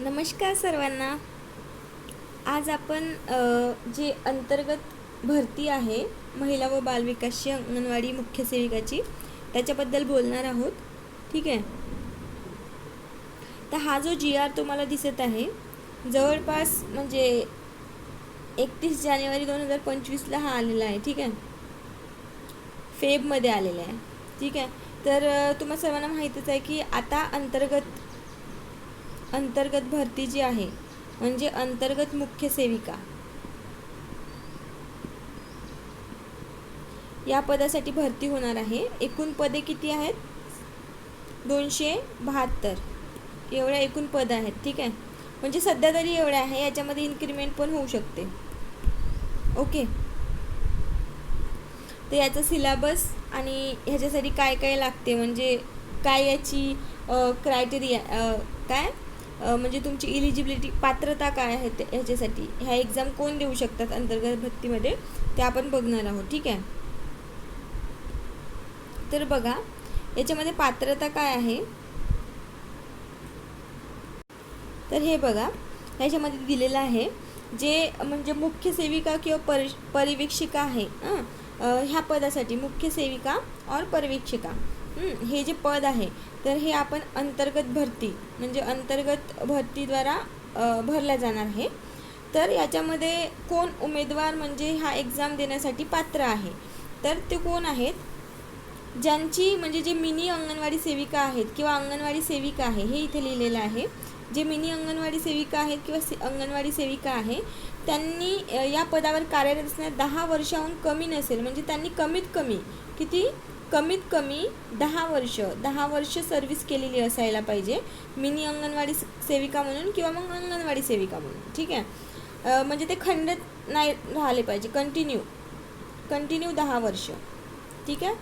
नमस्कार सर्वांना. आज आपण जे अंतर्गत भरती आहे महिला व बालविकासची अंगणवाडी मुख्य सेविकाची त्याच्याबद्दल बोलणार आहोत. ठीक आहे? तर हा जो जी आर तुम्हाला दिसत आहे जवळपास म्हणजे एकतीस जानेवारी दोन हजार पंचवीसला हा आलेला आहे. ठीक आहे? फेबमध्ये आलेला आहे. ठीक आहे? तर तुम्हाला तुम्हा सर्वांना माहीतच आहे की आता अंतर्गत अंतर्गत भरती जी आहे म्हणजे अंतर्गत मुख्य सेविका. या पदासाठी भरती होणार आहे. एकूण पदे किती आहेत? दोनशे बहात्तर. एवढ्या एकूण पद आहेत ठीक आहे? म्हणजे सध्या तरी एवढ्या आहे याच्यामध्ये इन्क्रीमेंट पण होऊ शकते. ओके? तर याचं सिलेबस आणि ह्याच्यासाठी काय काय लागते? म्हणजे काय याची क्रायटेरिया काय? म्हणजे तुमची इलिजिबिलिटी पात्रता काय आहे ते- ह्याच्यासाठी? ह्या एक्झाम कोण देऊ शकतात अंतर्गत भरतीमध्ये? ते आपण बघणार आहोत ठीक आहे? तर बघा याच्यामध्ये पात्रता काय आहे? तर हे बघा ह्याच्यामध्ये दिलेलं आहे जे म्हणजे मुख्य सेविका किंवा परि परिवीक्षिका आहे ह्या पदासाठी मुख्य सेविका और परिवीक्षिका. हे जे पद आहे तर हे आपण अंतर्गत भरती म्हणजे अंतर्गत भरतीद्वारा भरल्या जाणार आहे तर याच्यामध्ये कोण उमेदवार म्हणजे हा एक्झाम देण्यासाठी पात्र आहे? तर ते कोण आहेत? ज्यांची म्हणजे जे मिनी अंगणवाडी सेविका आहेत किंवा अंगणवाडी सेविका आहे हे इथे लिहिलेलं आहे. जे मिनी अंगणवाडी सेविका आहेत किंवा से अंगणवाडी सेविका आहे त्यांनी या पदावर कार्यरत असण्यास दहा वर्षाहून कमी नसेल म्हणजे त्यांनी कमीत कमी किती? कमीत कमी दहा वर्ष दहा वर्ष सर्व्हिस केलेली असायला पाहिजे. मिनी अंगणवाडी सेविका म्हणून किंवा मग अंगणवाडी सेविका म्हणून ठीक आहे? म्हणजे ते खंडत नाही राहिले पाहिजे. कंटिन्यू कंटिन्यू दहा वर्ष. ठीक आहे?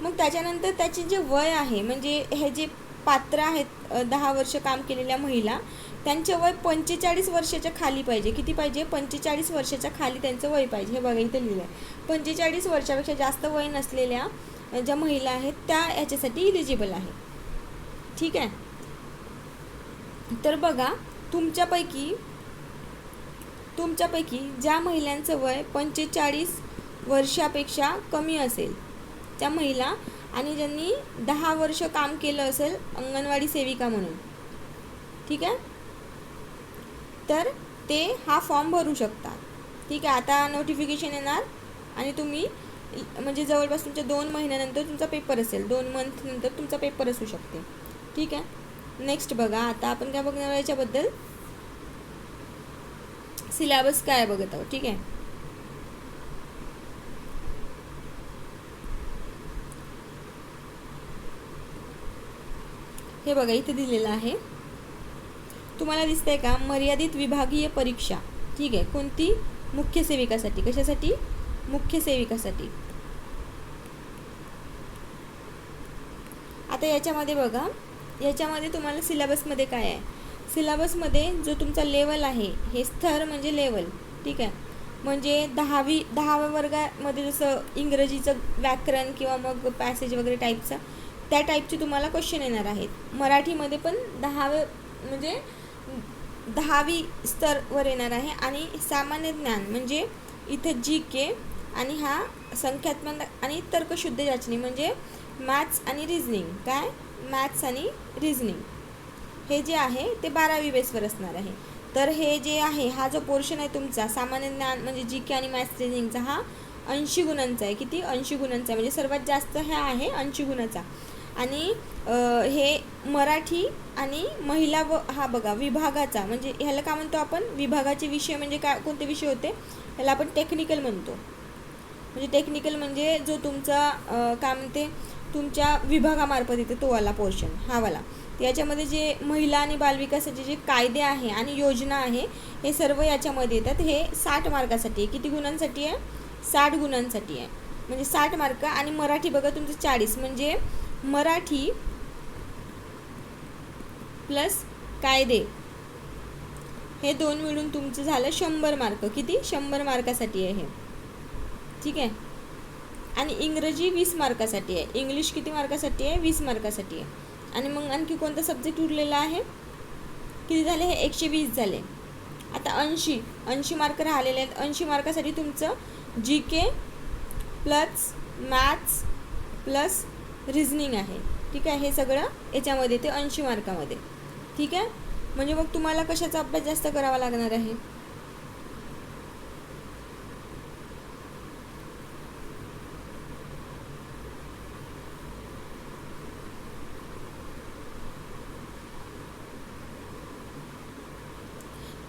मग त्याच्यानंतर त्याचे जे वय आहे म्हणजे हे जे पात्र आहेत दहा वर्ष काम केलेल्या महिला त्यांचे वय पंचेचाळीस वर्षाच्या खाली पाहिजे. किती पाहिजे? पंचेचाळीस वर्षाच्या खाली त्यांचं वय पाहिजे. हे बघा इथं लिहिलं आहे पंचेचाळीस वर्षापेक्षा जास्त वय नसलेल्या ज्या महिला आहेत त्या याच्यासाठी इलिजिबल आहे ठीक आहे? तर बघा तुमच्यापैकी तुमच्यापैकी ज्या महिलांचं वय पंचेचाळीस वर्षापेक्षा कमी असेल त्या महिला आणि ज्यांनी दहा वर्ष काम केलं असेल अंगणवाडी सेविका म्हणून ठीक आहे? तर ते हा फॉर्म भरू शकतात. ठीक आहे? आता नोटिफिकेशन येणार आणि तुम्ही म्हणजे जवळपास तुमच्या दोन महिन्यानंतर तुमचा पेपर असेल दोन मंथ नंतर तुमचा पेपर असू शकते. ठीक आहे? नेक्स्ट बघा आता आपण काय बघणार याच्याबद्दल? सिलेबस काय बघत आहोत ठीक आहे? हे बघा इथे दिलेलं आहे. तुम्हाला दिसतंय का? मर्यादित विभागीय परीक्षा. ठीक आहे? कोणती? मुख्य सेविकासाठी. कशासाठी? मुख्य सेविकासाठी. आता याच्यामध्ये बघा याच्यामध्ये तुम्हाला सिलेबसमध्ये काय आहे? सिलेबसमध्ये जो तुमचा लेवल आहे हे स्तर म्हणजे लेवल ठीक आहे? म्हणजे दहावी दहाव्या वर्गामध्ये जसं इंग्रजीचं व्याकरण किंवा मग पॅसेज वगैरे टाईपचं त्या टाईपचे तुम्हाला क्वेश्चन येणार आहेत. मराठीमध्ये पण दहावे म्हणजे दहावी स्तरवर येणार आहे. आणि सामान्य ज्ञान म्हणजे इथं जी के आणि हा संख्यात्मक आणि तर्कशुद्ध याचनी म्हणजे मॅथ्स आणि रिझनिंग काय? मॅथ्स आणि रिझनिंग हे जे आहे ते बारावी बेसवर असणार आहे. तर हे जे आहे हा जो पोर्शन आहे तुमचा सामान्य ज्ञान म्हणजे जी के आणि मॅथ्स रिझनिंगचा हा ऐंशी गुणांचा आहे. किती? ऐंशी गुणांचा आहे. म्हणजे सर्वात जास्त ह्या आहे ऐंशी गुणाचा. आणि हे मराठी आणि महिला व हा बघा विभागाचा म्हणजे ह्याला काय म्हणतो आपण? विभागाचे विषय म्हणजे काय कोणते विषय होते? ह्याला आपण टेक्निकल म्हणतो. म्हणजे टेक्निकल म्हणजे जो तुमचा काय म्हणते तुमच्या विभागामार्फत येते तो वाला पोर्शन हा वाला. याच्यामध्ये जे महिला आणि बालविकासाचे जे कायदे आहे आणि योजना आहे हे सर्व याच्यामध्ये येतात. हे साठ मार्कासाठी आहे. किती गुणांसाठी आहे? साठ गुणांसाठी आहे. म्हणजे साठ मार्क आणि मराठी बघा तुमचं चाळीस. म्हणजे मराठी प्लस कायदे हे दोन मिळून तुमचं झालं शंभर मार्क. किती? शंभर मार्कासाठी आहे ठीक आहे? आणि इंग्रजी वीस मार्कासाठी आहे. इंग्लिश किती मार्कासाठी आहे? वीस मार्कासाठी आहे. आणि मग आणखी कोणता सब्जेक्ट उरलेला आहे? किती झाले? हे एकशे वीस झाले. आता ऐंशी. ऐंशी मार्क राहिलेले आहेत. ऐंशी मार्कासाठी तुमचं G K plus maths plus reasoning आहे. ठीक आहे? हे सगळं याच्यामध्ये ते ऐंशी मार्कामध्ये. ठीक आहे? म्हणजे मग तुम्हाला कशाचा अभ्यास जास्त करावा लागणार आहे?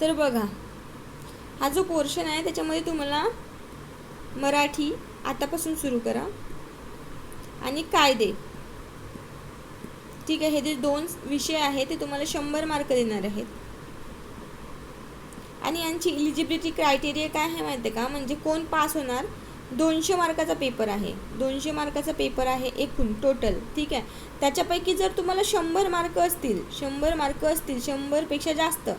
तर बघा हा जो पोर्शन आहे त्याच्यामध्ये तुम्हाला मराठी आतापासून सुरू करा आणि कायदे. ठीक आहे हे जे दोन विषय आहेत ते तुम्हाला शंभर मार्क देणार आहेत. आणि यांची इलिजिबिलिटी क्रायटेरिया काय आहे माहिती आहे का? म्हणजे कोण पास होणार? दोनशे मार्काचा पेपर आहे. दोनशे मार्काचा पेपर आहे एकूण टोटल ठीक आहे? त्याच्यापैकी जर तुम्हाला शंभर मार्क असतील शंभर मार्क असतील शंभरपेक्षा जास्त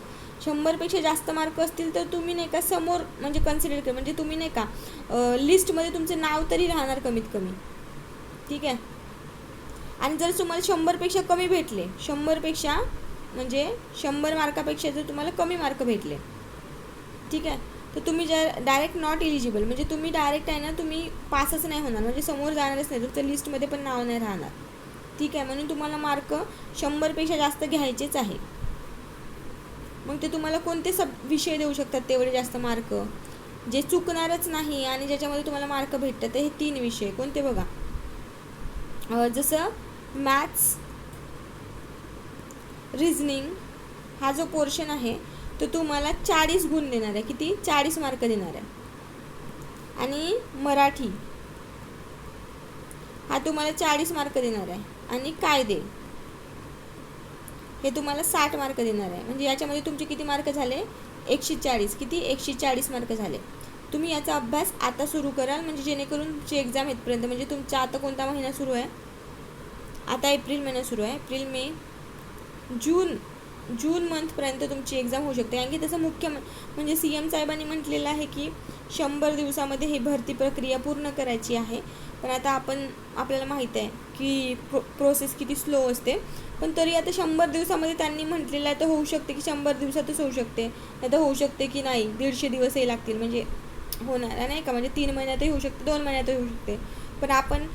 शंभरपेक्षा जास्त मार्क असतील तर तुम्ही नाही का समोर म्हणजे कन्सिडर कर. म्हणजे तुम्ही नाही का लिस्टमध्ये तुमचं नाव तरी राहणार कमीत कमी. ठीक आहे? आणि जर तुम्हाला शंभरपेक्षा कमी भेटले शंभरपेक्षा म्हणजे शंभर मार्कापेक्षा जर तुम्हाला कमी मार्क भेटले ठीक आहे? तर तुम्ही जर डायरेक्ट नॉट इलिजिबल म्हणजे तुम्ही डायरेक्ट आहे ना तुम्ही पासच नाही होणार. म्हणजे समोर जाणारच नाही तुमचं लिस्टमध्ये पण नाव नाही राहणार. ठीक आहे? म्हणून तुम्हाला मार्क शंभरपेक्षा जास्त घ्यायचेच आहे. मग ते तुम्हाला कोणते सब विषय देऊ शकतात तेवढे जास्त मार्क जे चुकणारच नाही आणि ज्याच्यामध्ये तुम्हाला मार्क भेटतात हे तीन विषय. कोणते बघा? जसं मॅथ्स रिझनिंग हा जो पोर्शन आहे तो तुम्हाला चाळीस गुण देणार आहे. किती? चाळीस मार्क देणार आहे. आणि मराठी हा तुम्हाला चाळीस मार्क देणार आहे. आणि कायदे. हे तुम्हाला साठ मार्क देणार आहे. म्हणजे याच्यामध्ये तुमचे किती मार्क झाले? एकशे चाळीस किती? एकशे चाळीस मार्क झाले. तुम्ही याचा अभ्यास आता सुरू कराल म्हणजे जेणेकरून तुमची एक्झाम येतपर्यंत म्हणजे तुमचा आता कोणता महिना सुरू आहे? आता एप्रिल महिना सुरू आहे. एप्रिल मे जून जून मंथपर्यंत तुमची एक्झाम होऊ शकते. कारण की तसं मुख्य म्हणजे सी एम साहेबांनी म्हटलेलं आहे की शंभर दिवसामध्ये ही भरती प्रक्रिया पूर्ण करायची आहे. पण आता आपण आपल्याला माहीत आहे की प्रो प्रोसेस किती स्लो असते. पण तरी आता शंभर दिवसामध्ये त्यांनी म्हटलेलं आहे तर होऊ शकते की शंभर दिवसातच होऊ शकते. नाही तर होऊ शकते की नाही दीडशे दिवसही लागतील. म्हणजे होणार नाही का? म्हणजे तीन महिन्यातही होऊ शकते दोन महिन्यातही होऊ शकते. पण आपण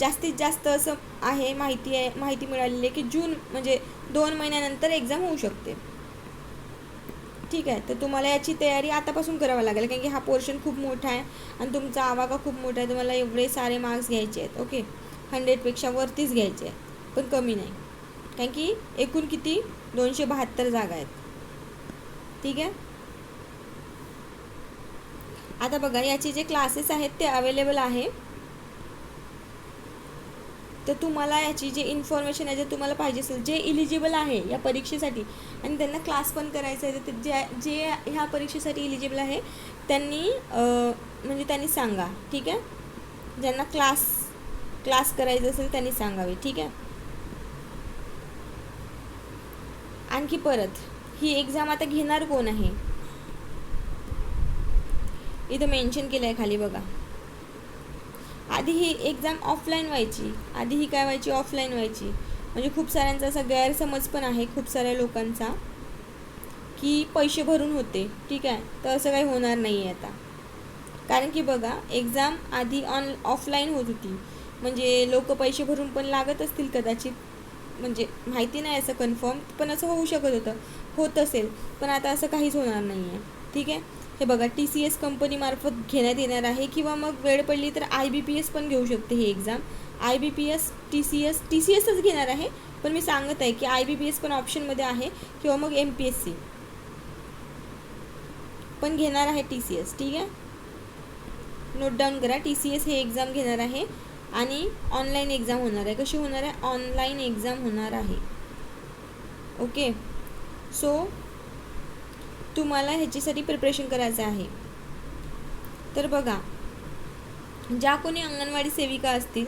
जास्तीत जास्त असं आहे माहिती आहे माहिती मिळालेली आहे की जून म्हणजे दोन महिन्यानंतर एक्झाम होऊ शकते. ठीक आहे तर तुम्हाला याची तयारी आतापासून करावं लागेल कारण की हा पोर्शन खूप मोठा आहे आणि तुमचा आवाका खूप मोठा आहे तुम्हाला एवढे सारे मार्क्स घ्यायचे आहेत ओके हंड्रेडपेक्षा वरतीच घ्यायचे आहेत पण कमी नाही. कारण की एकूण किती? दोनशे बहात्तर जागा आहेत. ठीक आहे? आता बघा याचे जे क्लासेस आहेत ते अवेलेबल आहे. तर तुम्हाला याची जे इन्फॉर्मेशन आहे जे तुम्हाला पाहिजे असेल जे इलिजिबल आहे या परीक्षेसाठी आणि त्यांना क्लास पण करायचा आहे तर जे जे ह्या परीक्षेसाठी इलिजिबल आहे त्यांनी म्हणजे त्यांनी सांगा ठीक आहे? ज्यांना क्लास क्लास करायचं असेल त्यांनी सांगावे ठीक आहे? आणखी परत ही एक्झाम आता घेणार कोण आहे? इथं मेन्शन केलं आहे खाली बघा. आधी ही एक्झाम ऑफलाईन व्हायची. आधी ही काय व्हायची? ऑफलाईन व्हायची. म्हणजे खूप साऱ्यांचा असा गैरसमज पण आहे खूप साऱ्या लोकांचा की पैसे भरून होते. ठीक आहे? तर असं काही होणार नाही आहे आता. कारण की बघा एक्झाम आधी ऑन ऑफलाईन होत होती. म्हणजे लोक पैसे भरून पण लागत असतील कदाचित. म्हणजे माहिती नाही असं कन्फर्म पण असं होऊ शकत होतं. होत असेल. पण आता असं काहीच होणार नाही आहे ठीक आहे? हे बघा टी सी एस कंपनीमार्फत घेण्यात येणार आहे किंवा मग वेळ पडली तर आय बी पी एस पण घेऊ शकते ही exam I B P S T C S T C such घेणार आहे पण मी सांगत आहे की आय बी पी एस पण ऑप्शनमध्ये आहे किंवा मग एम पी एस सी पण घेणार आहे टी सी एस ठीक आहे? नोट डाऊन करा टी सी एस हे एक्झाम घेणार आहे आणि ऑनलाईन एक्झाम होणार आहे. कशी होणार आहे? ऑनलाईन एक्झाम होणार आहे. ओके सो तुम्हाला ह्याच्यासाठी प्रिपरेशन करायचं आहे. तर बघा ज्या कोणी अंगणवाडी सेविका असतील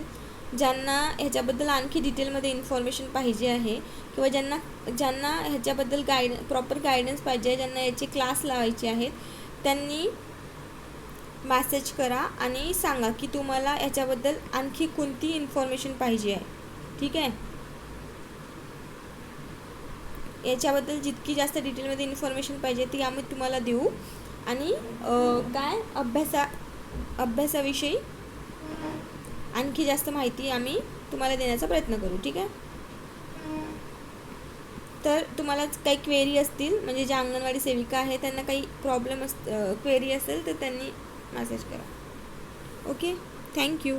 ज्यांना ह्याच्याबद्दल आणखी डिटेलमध्ये इन्फॉर्मेशन पाहिजे आहे किंवा ज्यांना ज्यांना ह्याच्याबद्दल गायड प्रॉपर गायडन्स पाहिजे आहे ज्यांना याचे क्लास लावायचे आहेत त्यांनी मॅसेज करा आणि सांगा की तुम्हाला ह्याच्याबद्दल आणखी कोणती इन्फॉर्मेशन पाहिजे आहे. ठीक आहे? याच्याबद्दल जितकी जास्त डिटेलमध्ये इन्फॉर्मेशन पाहिजे ती आम्ही तुम्हाला देऊ. आणि काय? अभ्यासा अभ्यासाविषयी आणखी जास्त माहिती आम्ही तुम्हाला देण्याचा प्रयत्न करू ठीक आहे? तर तुम्हाला काही क्वेरी असतील म्हणजे ज्या अंगणवाडी सेविका आहे त्यांना काही प्रॉब्लेम अस क्वेरी असेल तर त्यांनी मेसेज करा. Okay thank you